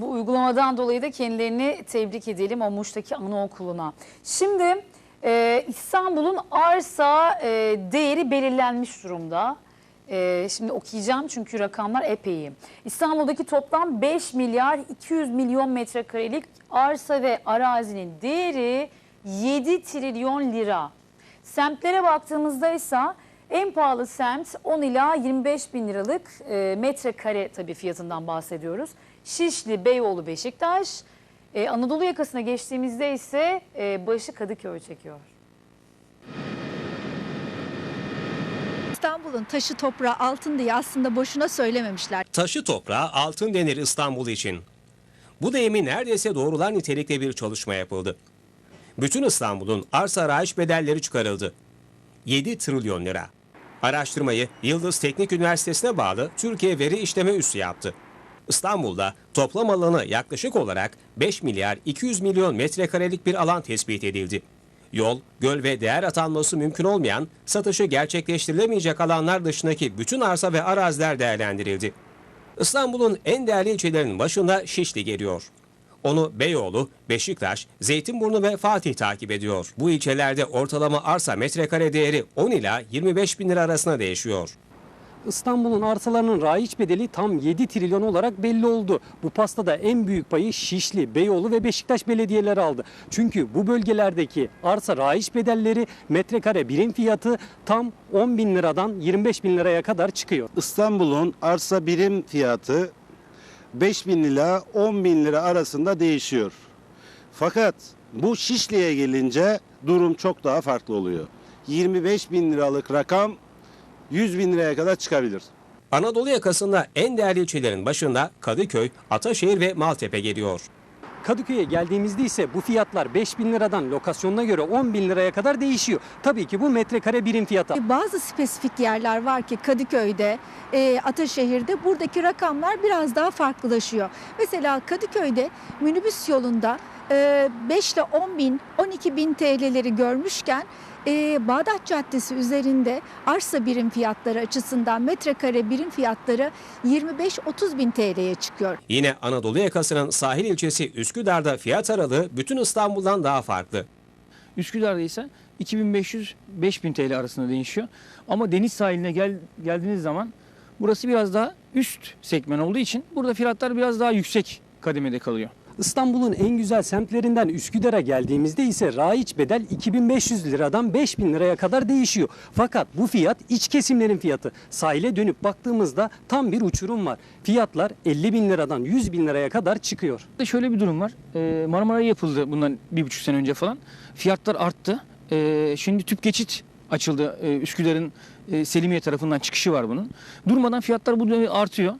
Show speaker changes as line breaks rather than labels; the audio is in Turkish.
Bu uygulamadan dolayı da kendilerini tebrik edelim o Muş'taki anaokuluna. Şimdi e, İstanbul'un arsa e, değeri belirlenmiş durumda. E, şimdi okuyacağım çünkü rakamlar epey. İstanbul'daki toplam 5 milyar 200 milyon metrekarelik arsa ve arazinin değeri 7 trilyon lira. Semtlere baktığımızda ise en pahalı semt 10 ila 25 bin liralık e, metrekare tabii fiyatından bahsediyoruz. Şişli, Beyoğlu, Beşiktaş. E, Anadolu yakasına geçtiğimizde ise e, başı Kadıköy çekiyor.
İstanbul'un taşı toprağı altın diye aslında boşuna söylememişler.
Taşı toprağa altın denir İstanbul için. Bu deyimi neredeyse doğrular nitelikte bir çalışma yapıldı. Bütün İstanbul'un arsa araç bedelleri çıkarıldı. 7 trilyon lira. Araştırmayı Yıldız Teknik Üniversitesi'ne bağlı Türkiye Veri İşleme Üssü yaptı. İstanbul'da toplam alanı yaklaşık olarak 5 milyar 200 milyon metrekarelik bir alan tespit edildi. Yol, göl ve değer atanması mümkün olmayan, satışı gerçekleştirilemeyecek alanlar dışındaki bütün arsa ve araziler değerlendirildi. İstanbul'un en değerli ilçelerinin başında Şişli geliyor. Onu Beyoğlu, Beşiktaş, Zeytinburnu ve Fatih takip ediyor. Bu ilçelerde ortalama arsa metrekare değeri 10 ila 25 bin lira arasında değişiyor.
İstanbul'un arsalarının raiç bedeli tam 7 trilyon olarak belli oldu. Bu pastada en büyük payı Şişli, Beyoğlu ve Beşiktaş belediyeleri aldı. Çünkü bu bölgelerdeki arsa raiç bedelleri metrekare birim fiyatı tam 10 bin liradan 25 bin liraya kadar çıkıyor.
İstanbul'un arsa birim fiyatı 5 bin lira 10 bin lira arasında değişiyor. Fakat bu Şişli'ye gelince durum çok daha farklı oluyor. 25 bin liralık rakam 100 bin liraya kadar çıkabilir.
Anadolu yakasında en değerli ilçelerin başında Kadıköy, Ataşehir ve Maltepe geliyor.
Kadıköy'e geldiğimizde ise bu fiyatlar 5 bin liradan lokasyonuna göre 10 bin liraya kadar değişiyor. Tabii ki bu metrekare birim fiyatı.
Bazı spesifik yerler var ki Kadıköy'de, e, Ataşehir'de buradaki rakamlar biraz daha farklılaşıyor. Mesela Kadıköy'de minibüs yolunda e, 5 ile 10 bin, 12 bin TL'leri görmüşken e, Bağdat Caddesi üzerinde arsa birim fiyatları açısından metrekare birim fiyatları 25-30 bin TL'ye çıkıyor.
Yine Anadolu yakasının sahil ilçesi Üsküdar'da fiyat aralığı bütün İstanbul'dan daha farklı.
Üsküdar'da ise 2500-5000 TL arasında değişiyor. Ama deniz sahiline gel, geldiğiniz zaman burası biraz daha üst segmen olduğu için burada fiyatlar biraz daha yüksek kademede kalıyor.
İstanbul'un en güzel semtlerinden Üsküdar'a geldiğimizde ise raiç bedel 2500 liradan 5000 liraya kadar değişiyor. Fakat bu fiyat iç kesimlerin fiyatı. Sahile dönüp baktığımızda tam bir uçurum var. Fiyatlar 50 bin liradan 100 bin liraya kadar çıkıyor.
Şöyle bir durum var. Ee, Marmara yapıldı bundan bir buçuk sene önce falan. Fiyatlar arttı. Ee, şimdi tüp geçit açıldı. Ee, Üsküdar'ın e, Selimiye tarafından çıkışı var bunun. Durmadan fiyatlar bu dönem artıyor.